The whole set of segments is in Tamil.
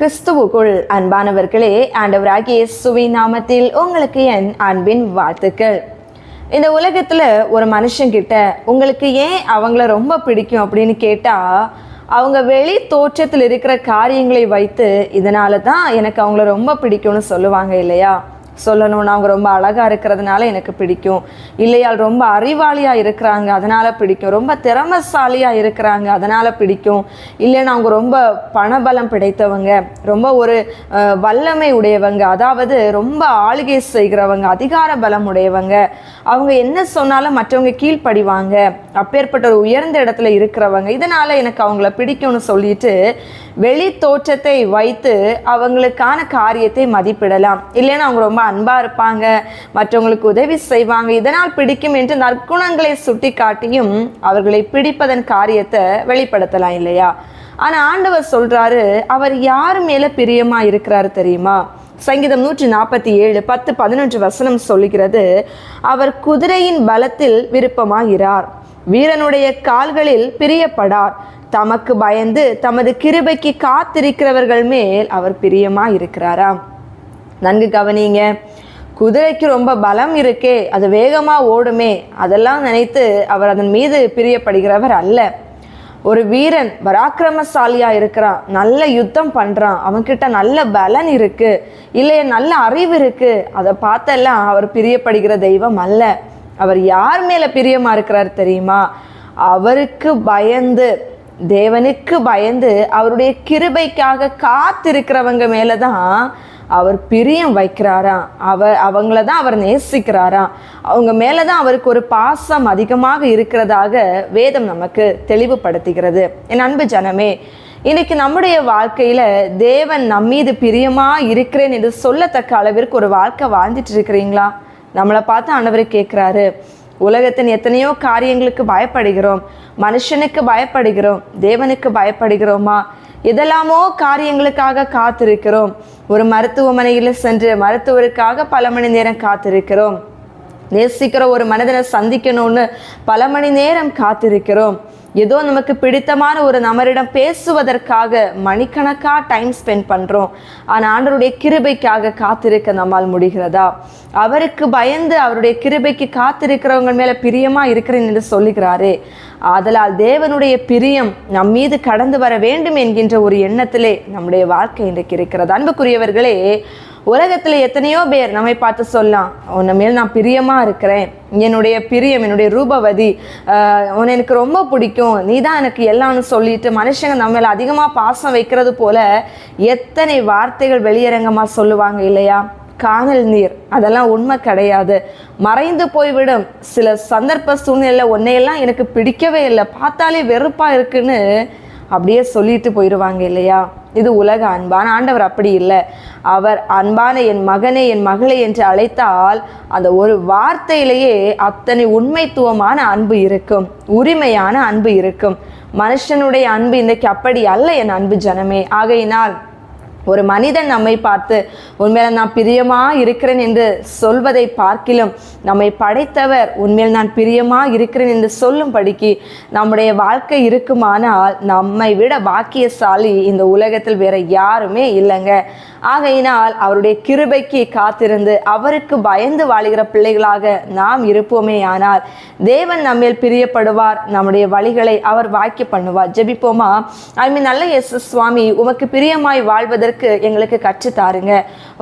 கிறிஸ்துவுக்குள் அன்பானவர்களே ஆண்டவராகிய இயேசுவின் நாமத்தில் உங்களுக்கு என் அன்பின் வாழ்த்துக்கள். இந்த உலகத்தில் ஒரு மனுஷங்கிட்ட உங்களுக்கு ஏன் அவங்கள ரொம்ப பிடிக்கும் அப்படின்னு கேட்டால் அவங்க வெளி தோற்றத்தில் இருக்கிற காரியங்களை வைத்து இதனால தான் எனக்கு அவங்கள ரொம்ப பிடிக்கும்னு சொல்லுவாங்க இல்லையா? சொல்லணும்னா அவங்க ரொம்ப அழகாக இருக்கிறதுனால எனக்கு பிடிக்கும். இல்லையால் ரொம்ப அறிவாளியாக இருக்கிறாங்க அதனால் பிடிக்கும். ரொம்ப திறமசாலியாக இருக்கிறாங்க அதனால் பிடிக்கும். இல்லைன்னா அவங்க ரொம்ப பணபலம் பிடைத்தவங்க ரொம்ப ஒரு வல்லமை உடையவங்க அதாவது ரொம்ப ஆளுகை செய்கிறவங்க அதிகார பலம் உடையவங்க. அவங்க என்ன சொன்னாலும் மற்றவங்க கீழ்ப்படிவாங்க. அப்பேற்பட்ட ஒரு உயர்ந்த இடத்துல இருக்கிறவங்க. இதனால் எனக்கு அவங்கள பிடிக்கும்னு சொல்லிட்டு வெளி தோற்றத்தை வைத்து அவங்களுக்கான காரியத்தை மதிப்பிடலாம். இல்லைன்னா அவங்க ரொம்ப அன்பாக இருப்பாங்க மற்றவங்களுக்கு உதவி செய்வாங்க இதனால் பிடிக்கும் என்று நற்குணங்களை சுட்டி காட்டியும் அவர்களை பிடிப்பதன் காரியத்தை வெளிப்படுத்தலாம் இல்லையா? ஆனால் ஆண்டவர் சொல்றாரு அவர் யார் மேல பிரியமாக இருக்கிறாரு தெரியுமா? சங்கீதம் நூற்றி நாற்பத்தி ஏழு பத்து பதினொன்று வசனம் சொல்லுகிறது அவர் குதிரையின் பலத்தில் விருப்பமாகிறார் வீரனுடைய கால்களில் பிரியப்படார் தமக்கு பயந்து தமது கிருபைக்கு காத்திருக்கிறவர்கள் மேல் அவர் பிரியமா இருக்கிறாராம் நன்கு கவனிங்க குதிரைக்கு ரொம்ப பலம் இருக்கே அது வேகமாக ஓடுமே அதெல்லாம் நினைத்து அவர் அதன் மீது பிரியப்படுகிறவர் அல்ல. ஒரு வீரன் பராக்கிரமசாலியாக இருக்கிறான் நல்ல யுத்தம் பண்ணுறான் அவன்கிட்ட நல்ல பலன் இருக்குது இல்லையே நல்ல அறிவு இருக்குது அதை பார்த்தெல்லாம் அவர் பிரியப்படுகிற தெய்வம் அல்ல. அவர் யார் மேலே பிரியமாக இருக்கிறார் தெரியுமா? அவருக்கு பயந்து தேவனுக்கு பயந்து அவருடைய கிருபைக்காக காத்திருக்கிறவங்க மேலே தான் அவர் பிரியம் வைக்கிறாராம் அவர் அவங்கள தான் அவர் நேசிக்கிறாராம் அவங்க மேலே தான் அவருக்கு ஒரு பாசம் அதிகமாக இருக்கிறதாக வேதம் நமக்கு தெளிவுபடுத்துகிறது. என் அன்பு ஜனமே இன்னைக்கு நம்முடைய வாழ்க்கையில் தேவன் நம்மீது பிரியமாக இருக்கிறேன் என்று சொல்லத்தக்க அளவிற்கு ஒரு வாழ்க்கை வாழ்ந்துட்டு இருக்கிறீங்களா? நம்மளை பார்த்து ஆண்டவர் கேட்குறாரு. உலகத்தின் எத்தனையோ காரியங்களுக்கு பயப்படுகிறோம். மனுஷனுக்கு பயப்படுகிறோம். தேவனுக்கு பயப்படுகிறோமா? எதெல்லாமோ காரியங்களுக்காக காத்திருக்கிறோம். ஒரு மருத்துவமனையில் சென்று மருத்துவருக்காக பல மணி நேரம் காத்திருக்கிறோம். நேசிக்கிற ஒரு மனிதனை சந்திக்கணும்னு பல மணி நேரம் காத்திருக்கிறோம். ஏதோ நமக்கு பிடித்தமான ஒரு நபரிடம் பேசுவதற்காக மணிக்கணக்காக டைம் ஸ்பெண்ட் பண்ணுறோம் ஆனால் ஆண்டருடைய கிருபைக்காக காத்திருக்க நம்மால் முடிகிறதா? அவருக்கு பயந்து அவருடைய கிருபைக்கு காத்திருக்கிறவங்க மேலே பிரியமாக இருக்கிறேன் என்று சொல்லுகிறாரே. ஆதலால் தேவனுடைய பிரியம் நம் மீது கடந்து வர வேண்டும் என்கின்ற ஒரு எண்ணத்திலே நம்முடைய வாழ்க்கை இன்றைக்கு இருக்கிறது. அன்புக்குரியவர்களே உலகத்துல எத்தனையோ பேர் நம்மை பார்த்து சொல்லலாம் உன்னை மேல் நான் பிரியமா இருக்கிறேன். என்னுடைய பிரியம் என்னுடைய ரூபவதி உன்னை எனக்கு ரொம்ப பிடிக்கும். நீ தான் எனக்கு எல்லாம்னு சொல்லிட்டு மனுஷங்க நம்ம மேல அதிகமா பாசம் வைக்கிறது போல எத்தனை வார்த்தைகள் வெளியரங்கமா சொல்லுவாங்க இல்லையா? காணல் நீர். அதெல்லாம் உண்மை கிடையாது. மறைந்து போய்விடும். சில சந்தர்ப்ப சூழ்நிலை உன்னையெல்லாம் எனக்கு பிடிக்கவே இல்லை. பார்த்தாலே வெறுப்பாக இருக்குன்னு அப்படியே சொல்லிட்டு போயிடுவாங்க இல்லையா? இது உலக அன்பான. ஆண்டவர் அப்படி இல்லை. அவர் அன்பான என் மகனே என் மகளே என்று அழைத்தால் அந்த ஒரு வார்த்தையிலேயே அத்தனை உண்மைத்துவமான அன்பு இருக்கும். உரிமையான அன்பு இருக்கும். மனுஷனுடைய அன்பு இன்றைக்கு அப்படி அல்ல என் அன்பு ஜனமே. ஆகையினால் ஒரு மனிதன் நம்மை பார்த்து உண்மையில நான் பிரியமா இருக்கிறேன் என்று சொல்வதை பார்க்கிலும் நம்மை படைத்தவர் உண்மையில் நான் பிரியமா இருக்கிறேன் என்று சொல்லும்படிக்கு நம்முடைய வாழ்க்கை இருக்குமானால் நம்மை விட பாக்கியசாலி இந்த உலகத்தில் வேற யாருமே இல்லைங்க. ஆகையினால் அவருடைய கிருபைக்கு காத்திருந்து அவருக்கு பயந்து வாழுகிற பிள்ளைகளாக நாம் இருப்போமே. ஆனால் தேவன் நம்மேல் பிரியப்படுவார். நம்முடைய வழிகளை அவர் வாக்கி பண்ணுவார். ஜெபிப்போமா? ஐ மீன் நல்ல எஸ் சுவாமி உமக்கு பிரியமாய் வாழ்வதற்கு எங்களுக்கு கற்று தாருங்க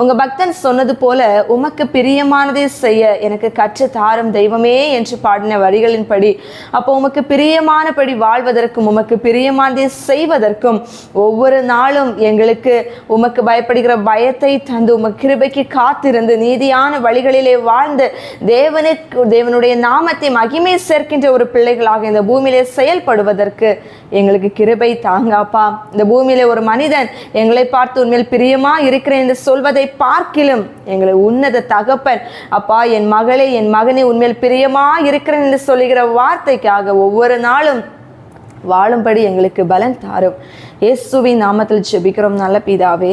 உங்க பக்தன் சொன்னது போல உமக்கு பிரியமானதை செய்ய எனக்கு கற்று தாரும் தெய்வமே என்று பாடின வரிகளின்படி அப்போ உமக்கு பிரியமானபடி வாழ்வதற்கும் உமக்கு பிரியமானதை செய்வதற்கும் ஒவ்வொரு நாளும் எங்களுக்கு உமக்கு பயப்படுகிற பயத்தை தந்து உமக்கு கிருபைக்கு காத்திருந்து நீதியான வழிகளிலே வாழ்ந்து தேவனுக்கு தேவனுடைய நாமத்தை மகிமை சேர்க்கின்ற ஒரு பிள்ளைகளாக இந்த பூமியிலே செயல்படுவதற்கு எங்களுக்கு கிருபை தாங்காப்பா. இந்த பூமியிலே ஒரு மனிதன் எங்களை பார்த்து உண்மையில் பிரியமா இருக்கிறேன் என்று சொல்வதை பார்க்கிலும் எங்களை உன்னத தகப்பன் அப்பா என் மகளே என் மகனே உண்மையில் பிரியமா இருக்கிறேன் என்று சொல்லுகிற வார்த்தைக்காக ஒவ்வொரு நாளும் வாழும்படி எங்களுக்கு பலன் தாரும். இயேசுவின் நாமத்தில் ஜெபிக்கிறோம். நல்ல பிதாவே